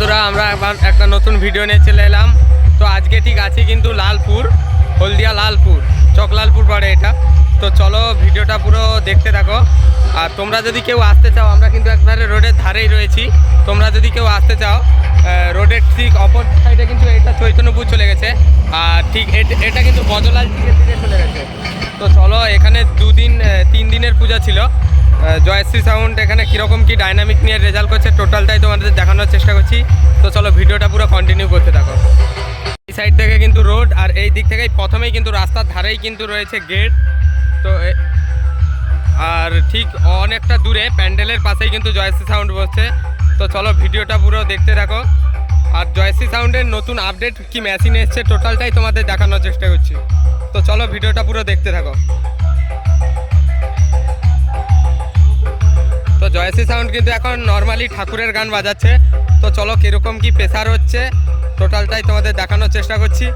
বন্ধুরা, আমরা আবার একটা নতুন ভিডিও নিয়ে চলে এলাম। তো আজকে ঠিক আছি কিন্তু লালপুর, হলদিয়া লালপুর, চকলালপুর পড়ে এটা। তো চলো ভিডিওটা পুরো দেখতে থাকো। আর তোমরা যদি কেউ আসতে চাও, আমরা কিন্তু একবারে রোডের ধারেই রয়েছি। তোমরা যদি কেউ আসতে চাও রোডের ঠিক অপর সাইডে কিন্তু এটা চৈতন্যপুর চলে গেছে। আর ঠিক এট- কিন্তু বজলাল দিকে দিকে চলে গেছে। তো চলো, এখানে দুদিন তিন দিনের পূজা ছিল। জয়শ্রী সাউন্ড এখানে কীরকম কি ডাইনামিক নিয়ে রেজাল্ট করছে টোটালটাই তোমাদের দেখানোর চেষ্টা করছি। তো চলো ভিডিওটা পুরো কন্টিনিউ করতে থাকো। এই সাইড থেকে কিন্তু রোড আর এই দিক থেকেই প্রথমেই কিন্তু রাস্তার ধারেই কিন্তু রয়েছে গেট তো আর ঠিক অনেকটা দূরে প্যান্ডেলের পাশেই কিন্তু জয়শ্রী সাউন্ড বসছে। তো চলো ভিডিওটা পুরো দেখতে থাকো। আর জয়শ্রী সাউন্ডের নতুন আপডেট কি মেশিন এসছে টোটালটাই তোমাদের দেখানোর চেষ্টা করছি। তো চলো ভিডিওটা পুরো দেখতে থাকো। তো জয়শ্রী সাউন্ড কিন্তু এখন নর্মালি ঠাকুরের গান বাজাচ্ছে। তো চলো কীরকম কি প্রেসার হচ্ছে টোটালটাই তোমাদের দেখানোর চেষ্টা করছি।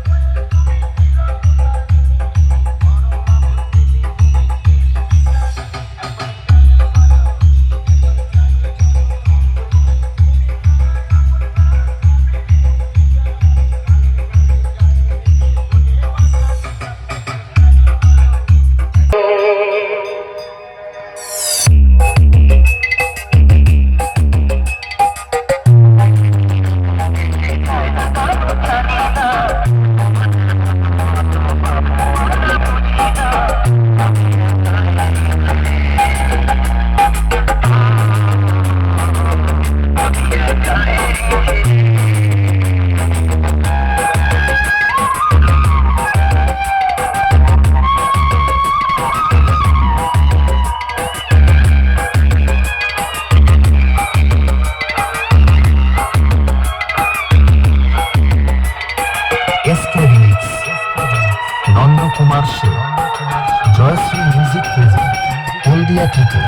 হলদিয়া থেকে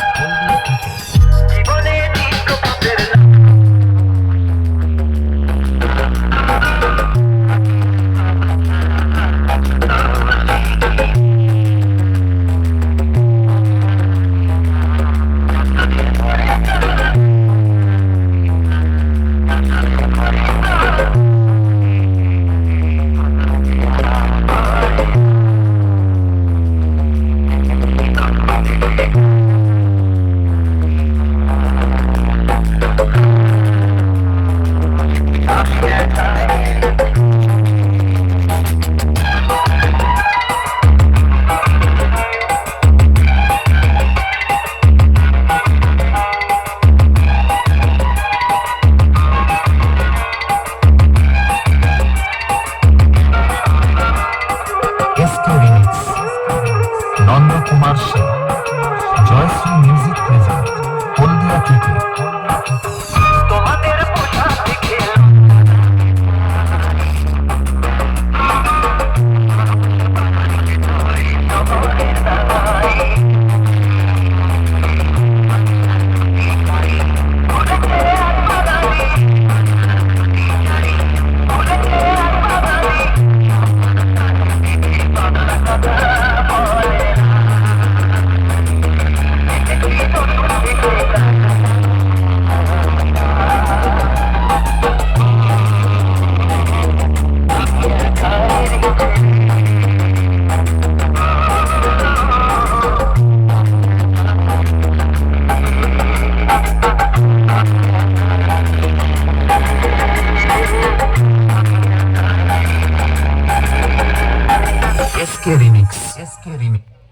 মিউজিক প্রেজেন্ট হলদিয়া থেকে Just Remix.